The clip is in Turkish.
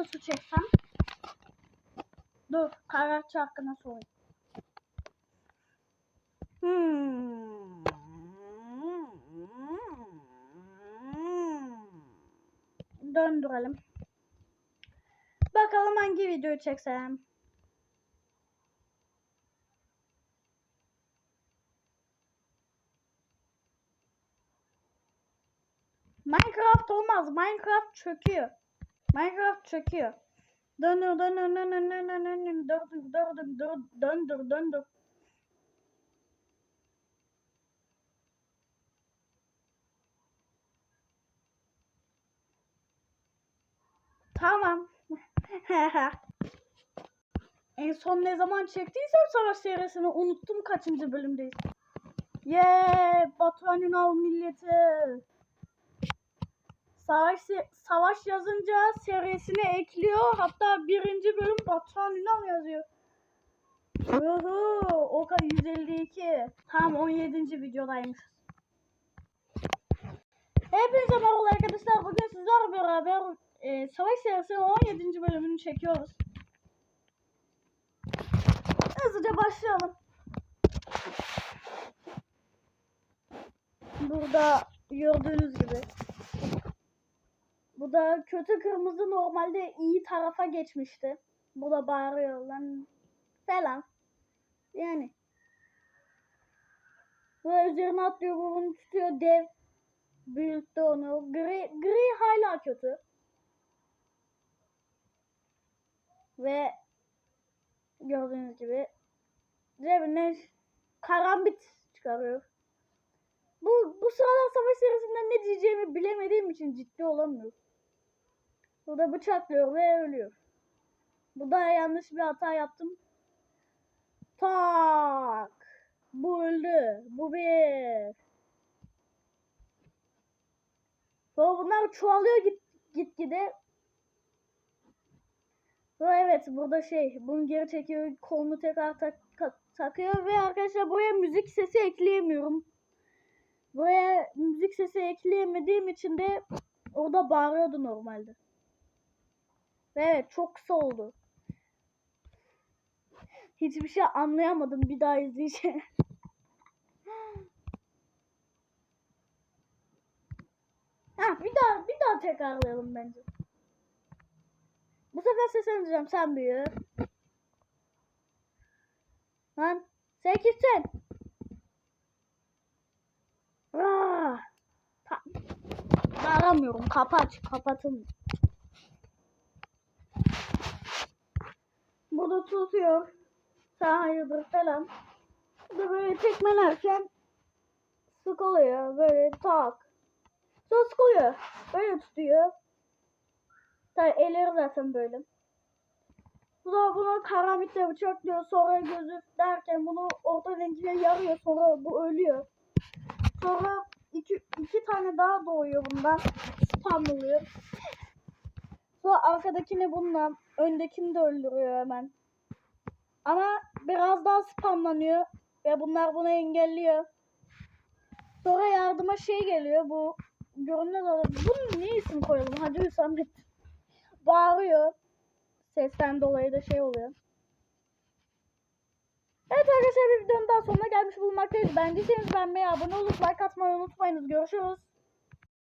videosu çeksem. Dur karar hakkında sorayım. Hmm. Döndürelim. Bakalım hangi videoyu çeksem. Minecraft olmaz. Minecraft çöküyor. Minecraft çöküyor. Döndür döndür döndür döndür döndür döndür döndür döndür döndür. Tamam. en son ne zaman çektiysem savaş serisini unuttum kaçıncı bölümdeyiz. Yeee Batuhan Ünal milleti. Savaş, savaş yazınca serisine ekliyor. Hatta birinci bölüm Batuhan Ünal yazıyor. Uhu, o kadar 152. Tam 17. videodaymış. Hepinize merhaba arkadaşlar. Bugün sizlerle beraber e, Savaş serisinin 17. bölümünü çekiyoruz. Hızlıca başlayalım. Burada gördüğünüz gibi. Bu da kötü kırmızı normalde iyi tarafa geçmişti. Bu da bağırıyor lan falan. Yani. Böyle üzerine atlıyor bunu tutuyor dev. Büyüttü onu. Gri, gri hala kötü. Ve gördüğünüz gibi cebine karambit çıkarıyor. Bu, bu sıralar savaş serisinde ne diyeceğimi bilemediğim için ciddi olamıyorum. Burada bıçaklıyor ve ölüyor. Bu da yanlış bir hata yaptım. Tak. Bu öldü. Bu bir. Sonra bunlar çoğalıyor git gitgide. Sonra evet burada şey bunu geri çekiyor kolunu tekrar tak- takıyor ve arkadaşlar buraya müzik sesi ekleyemiyorum. Buraya müzik sesi ekleyemediğim için de orada bağırıyordu normalde. Ve evet çok kısa oldu. Hiçbir şey anlayamadım bir daha izleyeceğim. ha bir daha bir daha tekrarlayalım bence. Bu sefer sesleneceğim sen büyü. Lan sen kimsin? Aa, ta- Aramıyorum. Kapat. Kapatın. Burada tutuyor. Sen hayırdır falan. Burada böyle tekmelerken sık oluyor. Böyle tak. Sonra sık oluyor. Böyle tutuyor. Tabii elleri zaten böyle. Sonra bunu karamitle bıçaklıyor. Sonra gözü derken bunu orta renkine yarıyor. Sonra bu ölüyor. Sonra iki, iki tane daha doğuyor bundan. Spam oluyor. Sonra arkadakini bununla, öndekini de öldürüyor hemen. Ama biraz daha spamlanıyor ve bunlar bunu engelliyor. Sonra yardıma şey geliyor bu görünmez adam. Bunun niye isim koyalım? Hacı Hüsamettin. Bağırıyor. Sesten dolayı da şey oluyor. Evet arkadaşlar bir videonun daha sonuna gelmiş bulunmaktayız. Beğendiyseniz beğenmeyi, abone olup like atmayı unutmayınız. Görüşürüz.